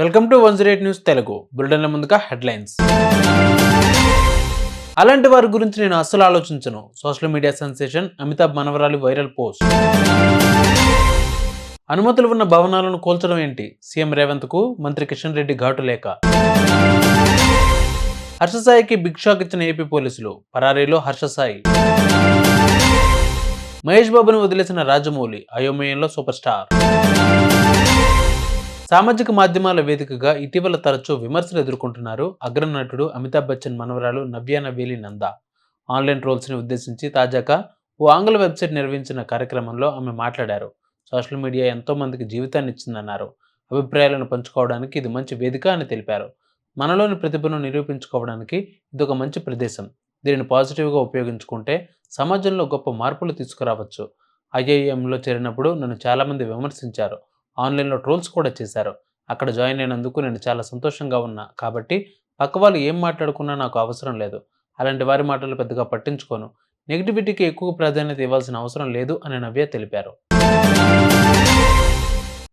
Welcome to one zero eight news Telugu. బులెటిన్ల ముందుగా headlines. అలాంటి వారి గురించి నేను అస్సలు ఆలోచించను. సోషల్ మీడియా సెన్సేషన్ అమితాబ్ మనవరాలి వైరల్ పోస్ట్. అనుమతులు ఉన్న భవనాలను కూల్చడం ఏంటి? సీఎం రేవంత్కు మంత్రి కిషన్ రెడ్డి ఘాటు లేక? హర్షసాయికి బిగ్ షాక్ ఇచ్చిన ఏపీ పోలీసులు. పరారీలో హర్షసాయి. మహేష్ బాబును వదిలేసిన రాజమౌళి అయోమయంలో సూపర్ స్టార్. సామాజిక మాధ్యమాల వేదికగా ఇటీవల తరచూ విమర్శలు ఎదుర్కొంటున్నారు అగ్రనటుడు అమితాబ్ బచ్చన్ మనవరాలు నవ్య నవేలి నంద. ఆన్లైన్ ట్రోల్స్ని ఉద్దేశించి తాజాగా ఓ ఆంగ్ల వెబ్సైట్ నిర్వహించిన కార్యక్రమంలో ఆమె మాట్లాడారు. సోషల్ మీడియా ఎంతోమందికి జీవితాన్ని ఇచ్చిందన్నారు. అభిప్రాయాలను పంచుకోవడానికి ఇది మంచి వేదిక అని తెలిపారు. మనలోని ప్రతిభను నిరూపించుకోవడానికి ఇది ఒక మంచి ప్రదేశం. దీనిని పాజిటివ్గా ఉపయోగించుకుంటే సమాజంలో గొప్ప మార్పులు తీసుకురావచ్చు. ఐఐఎంలో చేరినప్పుడు నన్ను చాలామంది విమర్శించారు. ఆన్లైన్లో ట్రోల్స్ కూడా చేశారు. అక్కడ జాయిన్ అయినందుకు నేను చాలా సంతోషంగా ఉన్నా. కాబట్టి పక్క వాళ్ళు ఏం మాట్లాడుకున్నా నాకు అవసరం లేదు. అలాంటి వారి మాటలు పెద్దగా పట్టించుకోను. నెగిటివిటీకి ఎక్కువ ప్రాధాన్యత ఇవ్వాల్సిన అవసరం లేదు అని నవ్య తెలిపారు.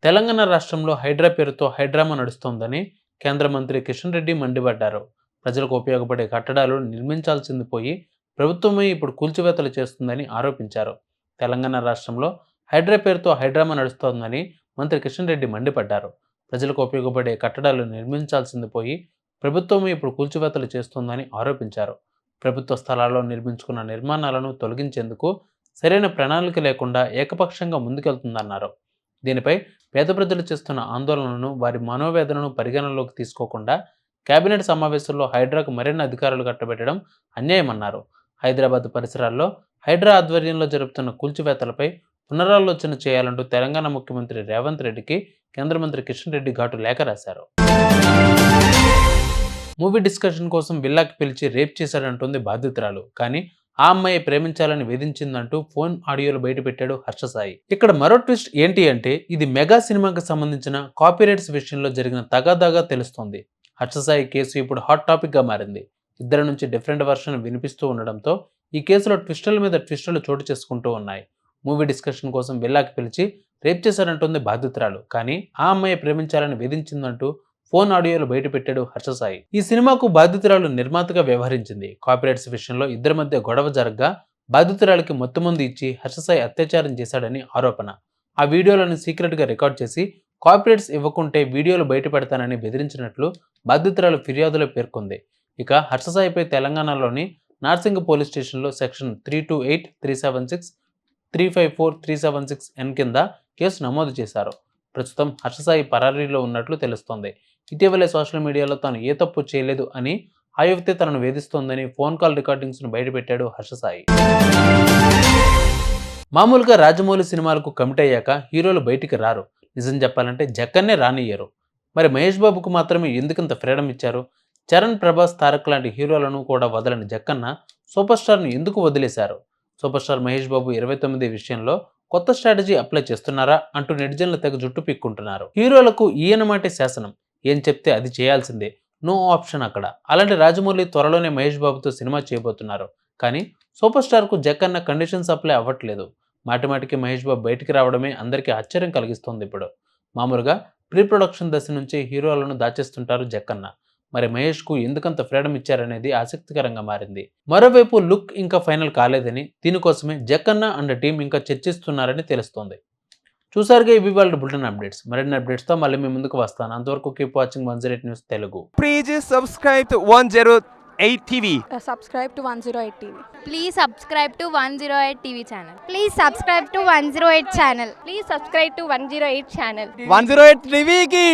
తెలంగాణ రాష్ట్రంలో హైడ్రా పేరుతో హైడ్రామా నడుస్తోందని కేంద్ర మంత్రి కిషన్ రెడ్డి మండిపడ్డారు. ప్రజలకు ఉపయోగపడే కట్టడాలు నిర్మించాల్సింది పోయి ప్రభుత్వమే ఇప్పుడు కూల్చివేతలు చేస్తుందని ఆరోపించారు. తెలంగాణ రాష్ట్రంలో హైడ్రా పేరుతో హైడ్రామా నడుస్తోందని మంత్రి కిషన్ రెడ్డి మండిపడ్డారు. ప్రజలకు ఉపయోగపడే కట్టడాలు నిర్మించాల్సింది పోయి ప్రభుత్వం ఇప్పుడు కూల్చివేతలు చేస్తోందని ఆరోపించారు. ప్రభుత్వ స్థలాల్లో నిర్మించుకున్న నిర్మాణాలను తొలగించేందుకు సరైన ప్రణాళిక లేకుండా ఏకపక్షంగా ముందుకెళ్తుందన్నారు. దీనిపై పేద ప్రజలు చేస్తున్న ఆందోళనను వారి మనోవేదనను పరిగణనలోకి తీసుకోకుండా కేబినెట్ సమావేశంలో హైడ్రాకు మరిన్ని అధికారులు కట్టబెట్టడం అన్యాయమన్నారు. హైదరాబాద్ పరిసరాల్లో హైడ్రా ఆధ్వర్యంలో జరుపుతున్న కూల్చివేతలపై పునరాలోచన చేయాలంటూ తెలంగాణ ముఖ్యమంత్రి రేవంత్ రెడ్డికి కేంద్ర మంత్రి కిషన్ రెడ్డి ఘాటు లేఖ రాశారు. మూవీ డిస్కషన్ కోసం విల్లాకి పిలిచి రేప్ చేశాడంటుంది బాధితురాలు. కానీ ఆ అమ్మాయి ప్రేమించాలని వేధించిందంటూ ఫోన్ ఆడియోలు బయటపెట్టాడు హర్షసాయి. ఇక్కడ మరో ట్విస్ట్ ఏంటి అంటే ఇది మెగా సినిమాకి సంబంధించిన కాపీరైట్స్ విషయంలో జరిగిన తగాదాగా తెలుస్తోంది. హర్షసాయి కేసు ఇప్పుడు హాట్ టాపిక్గా మారింది. ఇద్దరి నుంచి డిఫరెంట్ వర్షన్ వినిపిస్తూ ఉండడంతో ఈ కేసులో ట్విస్టుల మీద ట్విస్టులు చోటు చేసుకుంటూ ఉన్నాయి. మూవీ డిస్కషన్ కోసం విల్లాకి పిలిచి రేప్ చేశారంటుంది బాధితురాలు కానీ ఆ అమ్మాయి ప్రేమించాలని వేధించిందంటూ ఫోన్ ఆడియోలు బయటపెట్టాడు హర్షసాయి ఈ సినిమాకు బాధితురాలు నిర్మాతగా వ్యవహరించింది. కాపీరైట్స్ విషయంలో ఇద్దరి మధ్య గొడవ జరగ్గా బాధితురాలకి మొత్తం ముందు ఇచ్చి హర్షసాయి అత్యాచారం చేశాడని ఆరోపణ. ఆ వీడియోలను సీక్రెట్గా రికార్డ్ చేసి కాపీరైట్స్ ఇవ్వకుంటే వీడియోలు బయటపెడతానని బెదిరించినట్లు బాధితురాలు ఫిర్యాదులో పేర్కొంది. ఇక హర్షసాయిపై తెలంగాణలోని నార్సింగ్ పోలీస్ స్టేషన్లో section three two eight three seven six three five four three seven six N కింద కేసు నమోదు చేశారు. ప్రస్తుతం హర్షసాయి పరారీలో ఉన్నట్లు తెలుస్తోంది. ఇటీవలే సోషల్ మీడియాలో తాను ఏ తప్పు చేయలేదు అని ఆ యువతి తనను వేధిస్తోందని ఫోన్ కాల్ రికార్డింగ్స్ను బయటపెట్టాడు హర్షసాయి. మామూలుగా రాజమౌళి సినిమాలకు కమిట్ అయ్యాక హీరోలు బయటికి రారు. నిజం చెప్పాలంటే జక్కన్నే రానియ్యరు. మరి మహేష్ బాబుకు మాత్రమే ఎందుకంత ఫ్రీడమ్ ఇచ్చారు? చరణ్ ప్రభాస్ తారక్ లాంటి హీరోలను కూడా వదలని జక్కన్న సూపర్ స్టార్ను ఎందుకు వదిలేశారు? సూపర్ స్టార్ మహేష్ బాబు ఇరవై తొమ్మిది విషయంలో కొత్త స్ట్రాటజీ అప్లై చేస్తున్నారా అంటూ నెటిజన్లు తెగ జుట్టు పిక్కుంటున్నారు. హీరోలకు ఈయనమాటే శాసనం. ఏం చెప్తే అది చేయాల్సిందే. నో ఆప్షన్ అక్కడ. అలాంటి రాజమౌళి త్వరలోనే మహేష్ బాబుతో సినిమా చేయబోతున్నారు. కానీ సూపర్ స్టార్కు జక్కన్న కండిషన్స్ అప్లై అవ్వట్లేదు. మాటిమాటికి మహేష్ బాబు బయటికి రావడమే అందరికీ ఆశ్చర్యం కలిగిస్తోంది ఇప్పుడు. మామూలుగా ప్రీ ప్రొడక్షన్ దశ నుంచి హీరోలను దాచేస్తుంటారు జక్కన్న. మరి మహేష్కు ఎందుకంత ఫ్రీడమ్ ఇచ్చారనేది ఆసక్తికరంగా మారింది మరోవైపు లుక్ ఇంకా ఫైనల్ కాలేదని దీనికోసమే జక్కన్న అండ్ టీం ఇంకా చర్చిస్తున్నారని తెలుస్తోంది చూసారుగా ఇవి వాళ్ళ బులెటిన్ అప్డేట్స్ మరిన్ని అప్డేట్స్తో మళ్ళీ మీ ముందుకు వస్తాను అంతవరకు keep watching one zero news Telugu Please subscribe to 108 TV. uh, subscribe to 108 TV. Please subscribe to 108 TV channel. Please subscribe to 108 channel. Please subscribe to 108 channel. 108 TV ki